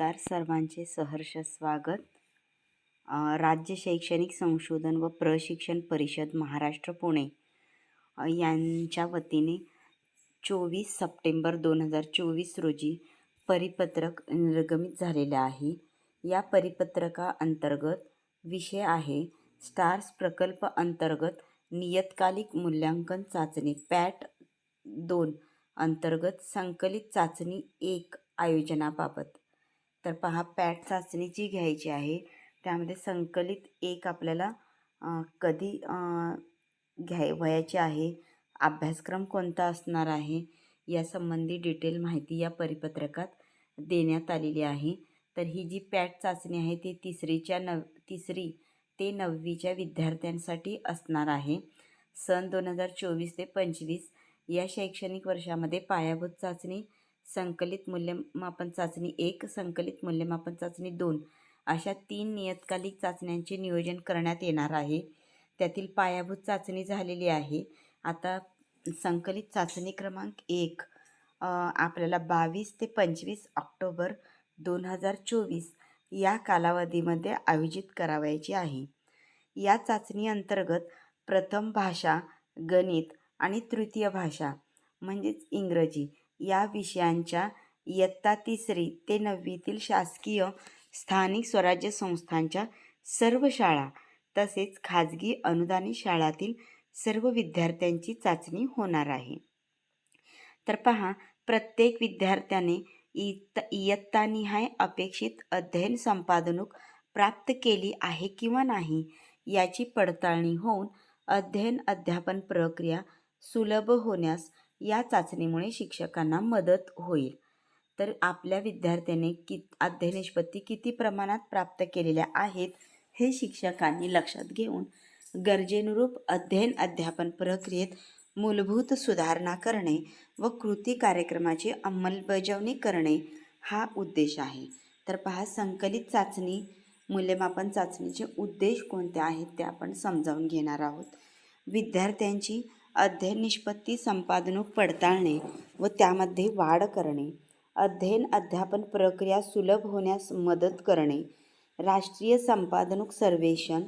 नमस्कार सर्वांचे सहर्ष स्वागत. राज्य शैक्षणिक संशोधन व प्रशिक्षण परिषद महाराष्ट्र पुणे. यांच्या वतीने चोवीस सप्टेंबर दोन हजार चोवीस रोजी परिपत्रक निर्गमित झालेले आहे. या परिपत्रकाअंतर्गत विषय आहे स्टार्स प्रकल्प अंतर्गत नियतकालिक मूल्यांकन चाचणी पॅट दोन अंतर्गत संकलित चाचणी एक आयोजनाबाबत. तर पहा पॅट चाचणी जी घ्यायची आहे त्यामध्ये संकलित एक आपल्याला कधी घ्याय वयाची आहे अभ्यासक्रम कोणता असणार आहे यासंबंधी डिटेल माहिती या परिपत्रकात देण्यात आलेली आहे. तर ही जी पॅट चाचणी आहे ती तिसरीच्या नव तिसरी ते नववीच्या विद्यार्थ्यांसाठी असणार आहे. सन दोन हजार चोवीस ते पंचवीस या शैक्षणिक वर्षामध्ये पायाभूत चाचणी संकलित मूल्यमापन चाचणी एक संकलित मूल्यमापन चाचणी दोन अशा तीन नियतकालिक चाचण्यांचे नियोजन करण्यात येणार आहे. त्यातील पायाभूत चाचणी झालेली आहे. आता संकलित चाचणी क्रमांक एक आपल्याला बावीस ते पंचवीस ऑक्टोबर दोन हजार चोवीस या कालावधीमध्ये आयोजित करावयाची आहे. या चाचणी अंतर्गत प्रथम भाषा गणित आणि तृतीय भाषा म्हणजेच इंग्रजी या विषयांच्या इयत्ता तिसरी ते नववीतील शासकीय स्थानिक स्वराज्य संस्थांच्या सर्व शाळा तसेच खाजगी अनुदानित शाळातील सर्व विद्यार्थ्यांची चाचणी होणार आहे. तर पहा प्रत्येक विद्यार्थ्याने इयत्तानिहाय अपेक्षित अध्ययन संपादनूक प्राप्त केली आहे किंवा नाही याची पडताळणी होऊन अध्ययन अध्यापन प्रक्रिया सुलभ होण्यास या चाचणीमुळे शिक्षकांना मदत होईल. तर आपल्या विद्यार्थ्याने कि अध्ययन निष्पत्ती किती प्रमाणात प्राप्त केलेल्या आहेत हे शिक्षकांनी लक्षात घेऊन गरजेनुरूप अध्ययन अध्यापन प्रक्रियेत मूलभूत सुधारणा करणे व कृती कार्यक्रमाची अंमलबजावणी करणे हा उद्देश आहे. तर पहा संकलित चाचणी मूल्यमापन चाचणीचे उद्देश कोणते आहेत ते आपण समजावून घेणार आहोत. विद्यार्थ्यांची अध्ययन निष्पत्ती संपादनूक पडताळणे व त्यामध्ये वाढ करणे. अध्ययन अध्यापन प्रक्रिया सुलभ होण्यास मदत करणे. राष्ट्रीय संपादनूक सर्वेक्षण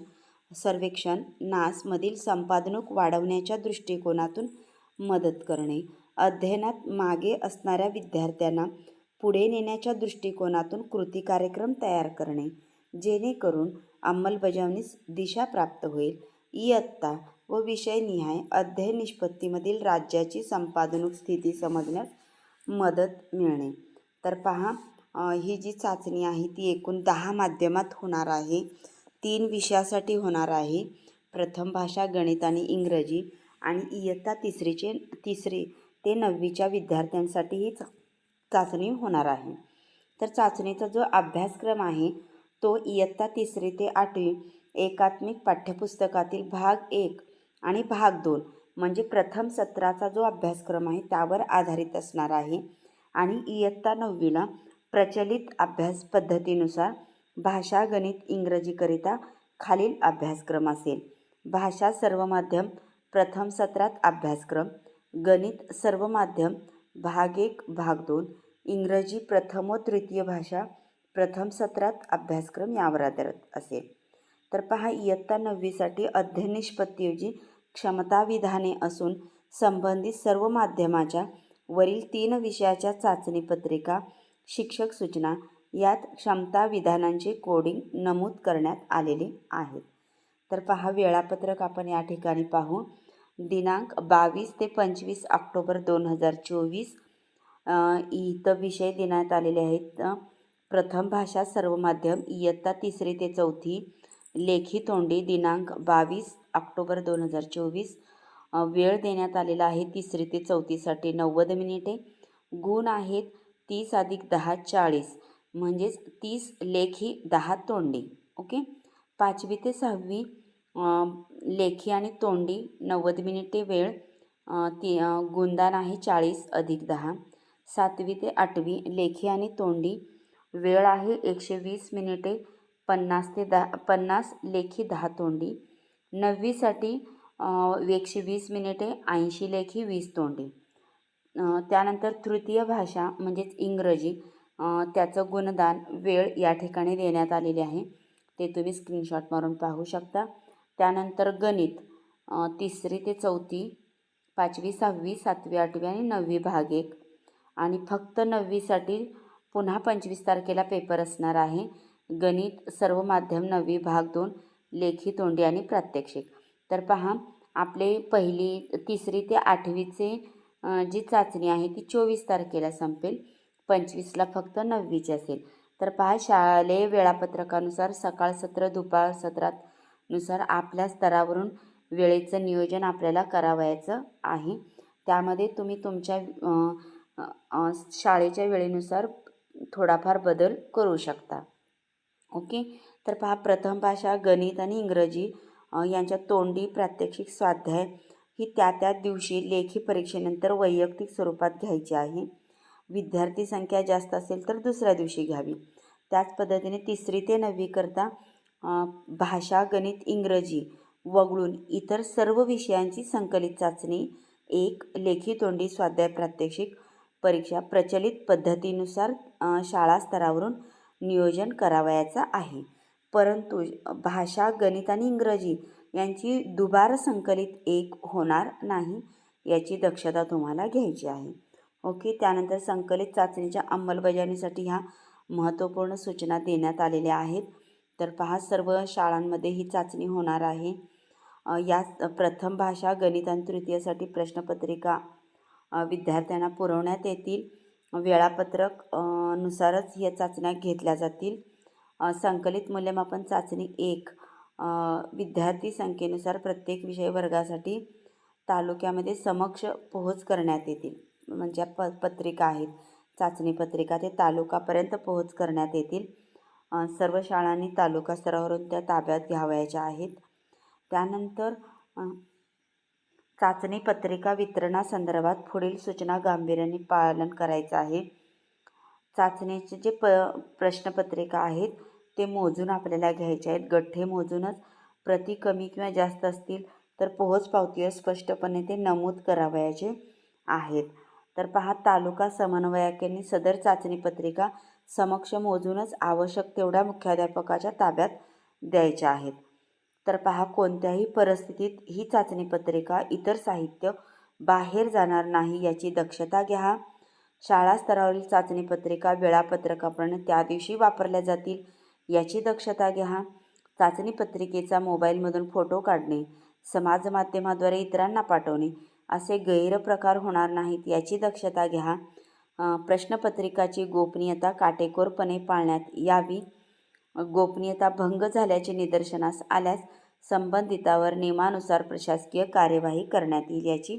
सर्वेक्षण नासमधील संपादनूक वाढवण्याच्या दृष्टिकोनातून मदत करणे. अध्ययनात मागे असणाऱ्या विद्यार्थ्यांना पुढे नेण्याच्या दृष्टिकोनातून कृती कार्यक्रम तयार करणे. जेणेकरून अंमलबजावणीस दिशा प्राप्त होईल. इयत्ता व विषयनिहाय अध्ययन निष्पत्तीमधील राज्याची संपादनूक स्थिती समजण्यास मदत मिळणे. तर पहा ही जी चाचणी आहे ती एकूण दहा माध्यमात होणार आहे. तीन विषयासाठी होणार आहे. प्रथम भाषा गणित आणि इंग्रजी आणि इयत्ता तिसरीचे तिसरी ते नववीच्या विद्यार्थ्यांसाठी ही चा- चाचणी होणार आहे. तर चाचणीचा जो अभ्यासक्रम आहे तो इयत्ता तिसरी ते आठवी एकात्मिक पाठ्यपुस्तकातील भाग एक आणि भाग दोन म्हणजे प्रथम सत्राचा जो अभ्यासक्रम आहे त्यावर आधारित असणार आहे. आणि इयत्ता नववीला प्रचलित अभ्यास पद्धतीनुसार भाषा गणित इंग्रजीकरिता खालील अभ्यासक्रम असेल. भाषा सर्व माध्यम प्रथम सत्रात अभ्यासक्रम गणित सर्व माध्यम भाग एक भाग दोन इंग्रजी प्रथम व तृतीय भाषा प्रथम सत्रात अभ्यासक्रम यावर आधारित असेल. तर पहा इयत्ता नववीसाठी अध्ययन निष्पत्तीऐवजी क्षमताविधाने असून संबंधित सर्व माध्यमाच्या वरील तीन विषयाच्या चाचणी पत्रिका शिक्षक सूचना यात क्षमता विधानांचे कोडिंग नमूद करण्यात आलेले आहेत. तर पहा वेळापत्रक आपण या ठिकाणी पाहू. दिनांक बावीस ते पंचवीस ऑक्टोबर दोन हजार चोवीस. इथं विषय देण्यात आलेले आहेत. प्रथम भाषा सर्व माध्यम इयत्ता तिसरी ते चौथी. लेखी तोंडी दिनांक बावीस ऑक्टोबर दोन हजार चोवीस वेळ देण्यात आलेला आहे. तिसरी ते चौथीसाठी नव्वद मिनिटे. गुण आहेत तीस अधिक दहा चाळीस. म्हणजेच तीस लेखी दहा तोंडी. ओके? पाचवी ते सहावी लेखी आणि तोंडी नव्वद मिनिटे वेळ ती गुणदान आहे चाळीस अधिक दहा. सातवी ते आठवी लेखी आणि तोंडी वेळ आहे एकशे वीस मिनिटे. पन्नास ते दहा पन्नास लेखी दहा तोंडी. नववीसाठी एकशे वीस मिनिटे ऐंशी लेखी वीस तोंडी. त्यानंतर तृतीय भाषा म्हणजेच इंग्रजी त्याचं गुणदान वेळ या ठिकाणी देण्यात आलेली आहे. ते तुम्ही स्क्रीनशॉट मारून पाहू शकता. त्यानंतर गणित तिसरी ते चौथी पाचवी सहावी सातवी आठवी आणि नववी भाग एक. आणि फक्त नववीसाठी पुन्हा पंचवीस तारखेला पेपर असणार आहे. गणित सर्व माध्यम नववी भाग दोन लेखी तोंडी आणि प्रात्यक्षिक. तर पहा आपले पहिली तिसरी ते आठवीचे जी चाचणी आहे ती चोवीस तारखेला संपेल. पंचवीसला फक्त नववीची असेल. तर पहा शालेय वेळापत्रकानुसार सकाळ सत्र दुपार सत्रानुसार आपल्या स्तरावरून वेळेचं नियोजन आपल्याला करावयाचं आहे. त्यामध्ये तुम्ही तुमच्या शाळेच्या वेळेनुसार थोडाफार बदल करू शकता. ओके? तर पहा प्रथम भाषा गणित आणि इंग्रजी यांच्या तोंडी प्रात्यक्षिक स्वाध्याय ही त्या त्या दिवशी लेखी परीक्षेनंतर वैयक्तिक स्वरूपात घ्यायची आहे. विद्यार्थी संख्या जास्त असेल तर दुसऱ्या दिवशी घ्यावी. त्याच पद्धतीने तिसरी ते नववीकरता भाषा गणित इंग्रजी वगळून इतर सर्व विषयांची संकलित चाचणी एक लेखी तोंडी स्वाध्याय प्रात्यक्षिक परीक्षा प्रचलित पद्धतीनुसार शाळा स्तरावरून नियोजन करावयाचं आहे. परंतु भाषा गणित आणि इंग्रजी यांची दुबार संकलित एक होणार नाही याची दक्षता तुम्हाला घ्यायची आहे. ओके त्यानंतर संकलित चाचणीच्या अंमलबजावणीसाठी ह्या महत्त्वपूर्ण सूचना देण्यात आलेल्या आहेत. तर पहा सर्व शाळांमध्ये ही चाचणी होणार आहे. या प्रथम भाषा गणित आणि तृतीयसाठी प्रश्नपत्रिका विद्यार्थ्यांना पुरवण्यात येतील. वेळापत्रक नुसारच या चाचण्या घेतल्या जातील. संकलित मूल्यमापन चाचणी एक. विद्यार्थी संख्येनुसार प्रत्येक विषय वर्गासाठी तालुक्यामध्ये समक्ष पोहोच करण्यात येतील. म्हणजे प पत्रिका आहेत. चाचणी पत्रिका ते तालुकापर्यंत पोहोच करण्यात येतील. सर्व शाळांनी तालुका स्तरावरून त्या ताब्यात घ्यावयाच्या आहेत. त्यानंतर चाचणी पत्रिका वितरणासंदर्भात पुढील सूचना गांभीर्याने पालन करायचं आहे. चाचणीचे जे प प्रश्नपत्रिका आहेत ते मोजून आपल्याला घ्यायचे आहेत. गठ्ठे मोजूनच प्रति कमी किंवा जास्त असतील तर पोहोच पावतीवर स्पष्टपणे ते नमूद करावयाचे आहेत. तर पहा तालुका समन्वयकांनी सदर चाचणी पत्रिका समक्ष मोजूनच आवश्यक तेवढ्या मुख्याध्यापकाच्या ताब्यात द्यायच्या आहेत. तर पहा कोणत्याही परिस्थितीत ही चाचणी पत्रिका इतर साहित्य बाहेर जाणार नाही याची दक्षता घ्या. शाळा स्तरावरील चाचणी पत्रिका वेळापत्रकाप्रमाणे त्या दिवशी वापरल्या जातील. याची दक्षता घ्या. चाचणी पत्रिकेचा मोबाईलमधून फोटो काढणे समाजमाध्यमाद्वारे इतरांना पाठवणे असे गैरप्रकार होणार नाहीत याची दक्षता घ्या. प्रश्नपत्रिकाची गोपनीयता काटेकोरपणे पाळण्यात यावी. गोपनीयता भंग झाल्याचे निदर्शनास आल्यास संबंधितावर नियमानुसार प्रशासकीय कार्यवाही करण्यात येईल याची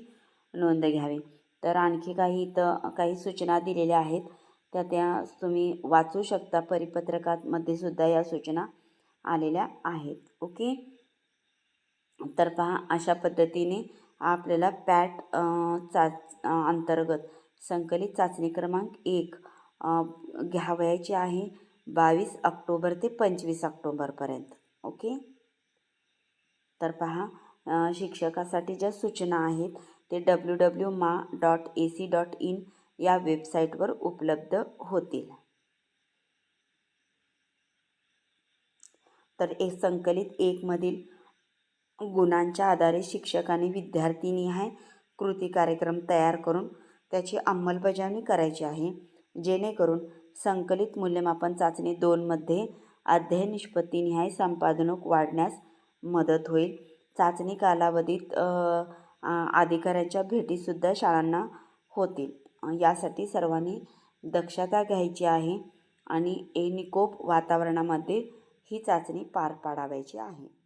नोंद घ्यावी. तर आणखी काही इथं काही सूचना दिलेल्या आहेत. त्या त्या तुम्ही वाचू शकता. परिपत्रकामध्ये सुद्धा या सूचना आलेल्या आहेत. ओके? तर पहा अशा पद्धतीने आपल्याला पॅट चाच अंतर्गत संकलित चाचणी क्रमांक एक घ्यावयाची आहे. बावीस ऑक्टोबर ते पंचवीस ऑक्टोबरपर्यंत. ओके? तर पहा शिक्षकासाठी ज्या सूचना आहेत ते W W ma dot A C dot in या वेबसाईटवर उपलब्ध होतील. तर एक संकलित एकमधील गुणांच्या आधारे शिक्षकांनी विद्यार्थीनिहाय कृती कार्यक्रम तयार करून त्याची अंमलबजावणी करायची आहे. जेणेकरून संकलित मूल्यमापन चाचणी दोनमध्ये अध्ययन निष्पत्तीनिहाय संपादनक वाढण्यास मदत होईल. चाचणी कालावधीत अधिकाऱ्यांच्या भेटीसुद्धा शाळांना होतील. यासाठी सर्वांनी दक्षता घ्यायची आहे आणि एनिकोप वातावरणामध्ये ही चाचणी पार पाडावायची आहे.